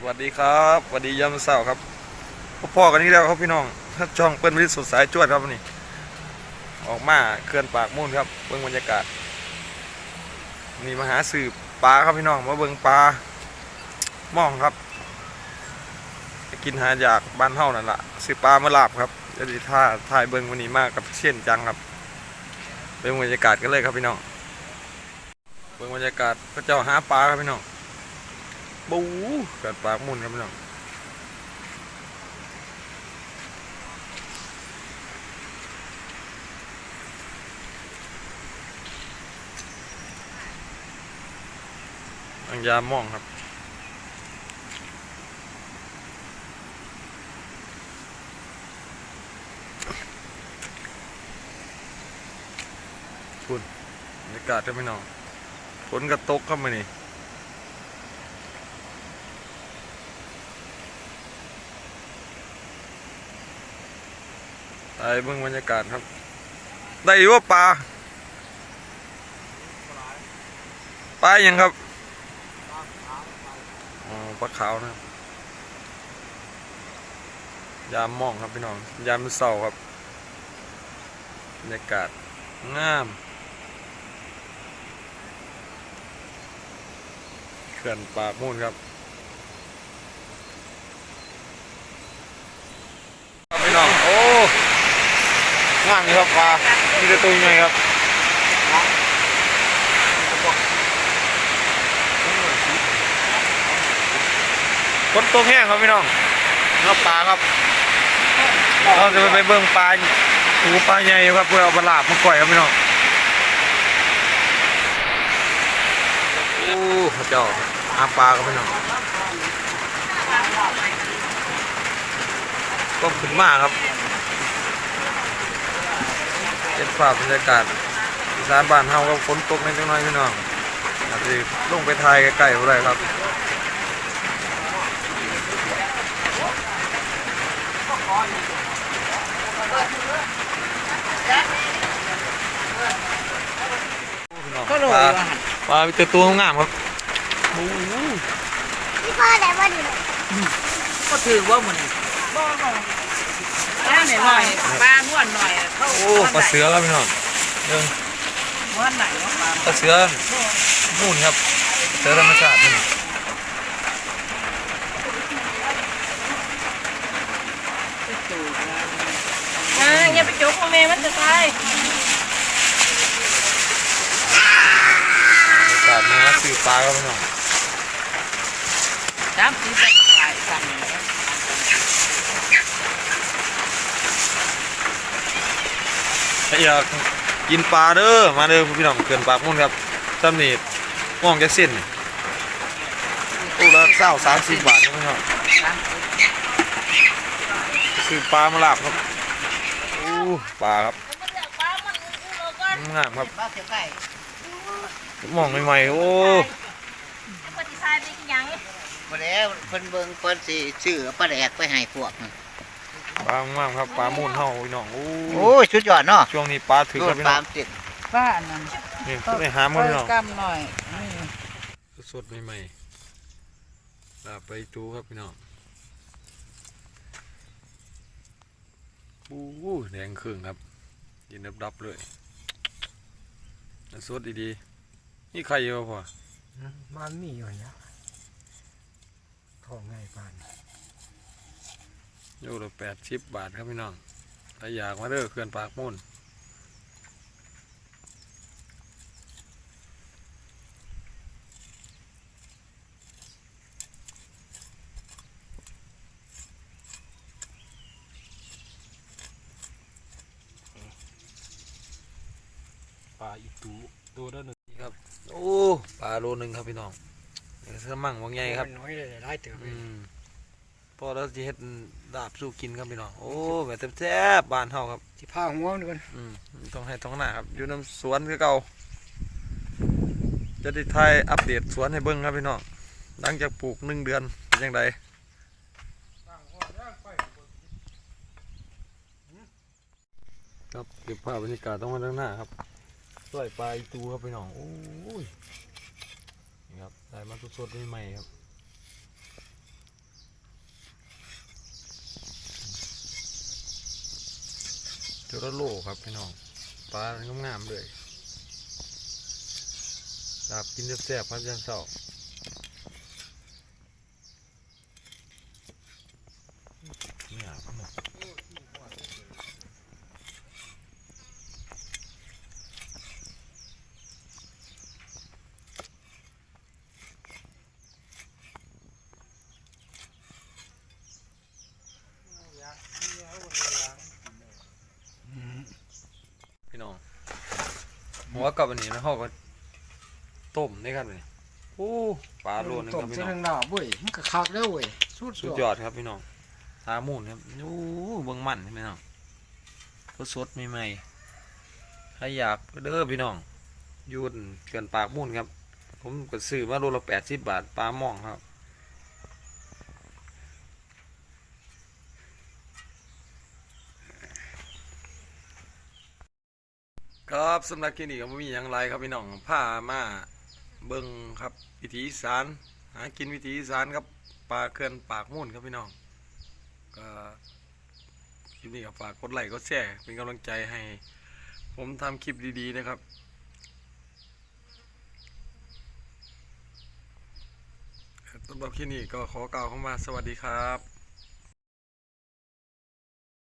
สวัสดีครับสวัสดียามเช้าครับพบพ่อกันนี่แล้วครับพี่น้องครับช่องเปิ้นวิทย์สดสายจวดครับนี่ ออกมาเคลื่อนปากมุ่นครับเบิ่งบรรยากาศนี่มาหาสืบปลาครับพี่น้องมาเบิ่งปลาหม่องครับกินหาอยากบ้านเฮานั่นละสืบปลามาลาบครับเดี๋ยวดิท่าถ่ายเบิ่งวันนี้มากกับเช่นจังครับเบิ่งบรรยากาศกันเลยครับพี่น้องเบิ่งบรรยากาศพระเจ้าหาปลาครับพี่น้อง บูกิดปากมุนครับพี่น้องอังยามองครับคุณบรรยากาศครับพี่น้องฝนกระตกครับมานี่ ไปเบิ่งบรรยากาศครับ ได้อยู่ว่าปลาปลายังครับอ๋อปลาขาวนะครับ ยามมองครับพี่น้อง ยามเสาครับบรรยากาศงามเขื่อนปากมูลครับพี่น้อง โอ้ ง่างครับปลามีแต่ตัวใหญ่ครับคนตัวแห้งครับพี่น้องเราปลาครับเราจะไปเบิ่งปลาหูปลาใหญ่ครับเพื่อเอาปลาลาบมาก่อยครับพี่น้องโอ้พระเจ้าหาปลาครับพี่น้องก็ขึ้นมากครับ เป็นภาพบรรยากาศอีสานบ้านเฮาก็ฝนตกในจังน้อยพี่น้องอาจจะลงไปถ่ายใกล้ๆบ่ได้ครับพี่น้องก็โหลปลาว่าหั่นปลามีแต่ตัวงามครับโอ้โหพี่พ่อไหนว่าดีเลยก็ถือว่ามันบ่บ่ ปลาหน่อยๆปลาม้วนหน่อยเข้าโอ้ปลาเสือครับพี่น้องเรื่องม้วนไหนวะปลาปลาเสือมูนครับเสือธรรมชาตินี่อ่าอย่าไปจกพ่อแม่มันจะตายบรรยากาศนะสื่อปลาครับพี่น้อง สามสีเป็นตายสั่น ถ้า อยากกินปลาเด้อมาเด้อพี่น้องเกินปากมุ่นครับตำหนิมองจะเส้นตู้ละเศร้าสามสิบบาทครับพี่น้องซื้อปลามาลาบครับโอ้ปลาครับงามครับปลาเสียไก่มองใหม่ๆโอ้ปฏิทายไปกินยังมาแล้วเพิ่นเบิ่งเพิ่นสิซื้อปลาแดกไปให้พวกนั่น ปลางามครับปลามุ่นเฮาพี่น้องโอ้โอ้ยสุดยอดเนาะช่วงนี้ปลาถือโดครับนพี่ปน้ลาองติดบ้านนั้นนี่ได้หามาพี่น้องกำหน่อยนี่สดๆใหม่ๆลาบไปจูครับพี่น้องบู๊แดงครึ่งครับยินดับๆเลยแล้วสดดีๆนี่ใครเยอะพอมันมีอยู่เนี่ยของไงปานโยละแปดสิบบาทครับพี่น้องถ้าอยากมาเด้อเขื่อนปากมุ่นปลาอีตูตัวละหนึ่งครับ โอ้ ปลาโลหนึ่งครับพี่น้องเดี๋ยวสมั่งว่าไงครับน้อยเลยได้เติมอืม พอเราจะเฮ็ดดาบสู้กินครับพี่น้องโอ้แบบแซ่บๆบ้านเฮาครับที่ผ้าหัวนี่กันอืมต้องให้ท้องหน้าครับอยู่น้ำสวนคือเก่าจะได้ทายอัปเดตสวนให้เบิ่งครับพี่น้องหลังจากปลูกหนึ่งเดือนเป็นยังไงครับเก็บภาพบรรยากาศต้องมาด้านหน้าครับสวยปลาอีตูครับพี่น้องโอ้ยนี่ครับได้มาสดๆใหม่ๆครับ ตัวละโลครับพี่น้องปลางามๆเลยดาบกินแซ่บๆพันจันเสาเนี่ยพี่น้อ หัวกับอันนี้นะเขาก็ต้มนี่ครับนี่โอ้ปลาโลนึงต้คมรับพี่เส้น้องนดาบเว้ยมันก็คักแล้วเว้ยสุดสุดยอดครับพี่น้องทามูนครับโอ้เบิ่งมันพี่น้องสดสดๆใหม่ๆใครอยากเด้อพี่น้องอยูนเกินปากมูนครับ ผมก็ซื้อมาโลละแปดสิบบาทปลาหม่องครับ ครับสำหรับคลินิกก็มีอย่างไรครับพี่น้องผ้ามาเบิ่งครับวิถีสานหากินวิถีสานครับปลาเขื่อนปากมุ่นครับพี่น้องก็คลิปนี้ก็ฝากกดไลค์กดแชร์เป็นกำลังใจให้ ผมทำคลิปดีๆนะครับสำหรับคลินี้ก็ขอกล่าวเข้ามาสวัสดีครับ